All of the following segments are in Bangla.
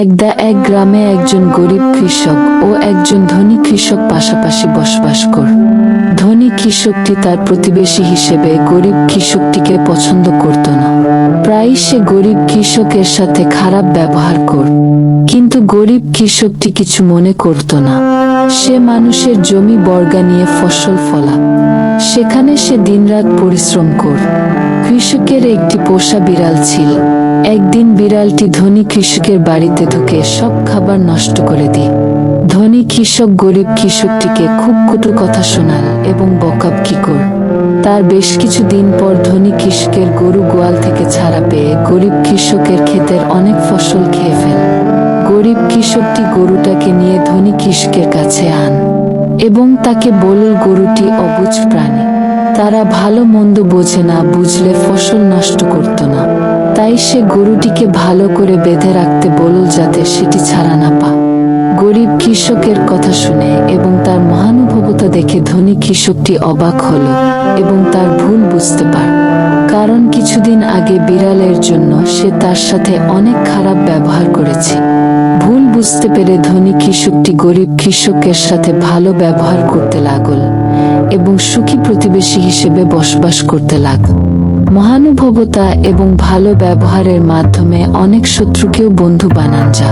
একদা এক গ্রামে একজন গরিব কৃষক ও একজন ধনী কৃষক পাশাপাশি বসবাস কর। ধনী কৃষকটি তার প্রতিবেশী হিসেবে গরিব কৃষকটিকে পছন্দ করত না। প্রায়ই সে গরিব কৃষকের সাথে খারাপ ব্যবহার কর, কিন্তু গরিব কৃষকটি কিছু মনে করত না। সে মানুষের জমি বর্গা নিয়ে ফসল ফলা, সেখানে সে দিনরাত পরিশ্রম কর। কৃষকের একটি পোষা বিড়াল ছিল। একদিন বিড়ালটি ধনী কৃষকের বাড়িতে ঢুকে সব খাবার নষ্ট করে দিয়ে ধনী কৃষক গরিব কৃষকটিকে খুব কটু কথা শোনাল এবং বকাব কি কর। তার বেশ কিছু দিন পর ধনী কৃষকের গরু গোয়াল থেকে ছাড়া পেয়ে গরিব কৃষকের ক্ষেতের অনেক ফসল খেয়ে ফেল। গরিব কৃষকটি গরুটাকে নিয়ে ধনী কৃষকের কাছে আন এবং তাকে বলল গরুটি অবুঝ প্রাণী। তারা ভালো মন্দ বোঝে না, বুঝলে ফসল নষ্ট করত না। তাই সে গরুটিকে ভালো করে বেঁধে রাখতে বলল যাতে সেটি ছাড়া না পা গরিব কৃষকের কথা শুনে এবং তার মহানুভবতা দেখে ধনী কৃষকটি অবাক হল এবং তার ভুল বুঝতে পার। কারণ কিছুদিন আগে বিড়ালের জন্য সে তার সাথে অনেক খারাপ ব্যবহার করেছে। ভুল বুঝতে পেরে ধনী কৃষকটি গরিব কৃষকের সাথে ভালো ব্যবহার করতে লাগল এবং সুখী প্রতিবেশী হিসেবে বসবাস করতে লাগল। মহানুভবতা এবং ভালো ব্যবহারের মাধ্যমে অনেক শত্রুকেও বন্ধু বানান যা।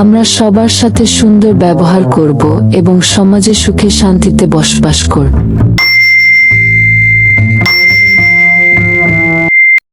আমরা সবার সাথে সুন্দর ব্যবহার করব এবং সমাজে সুখে শান্তিতে বসবাস করব।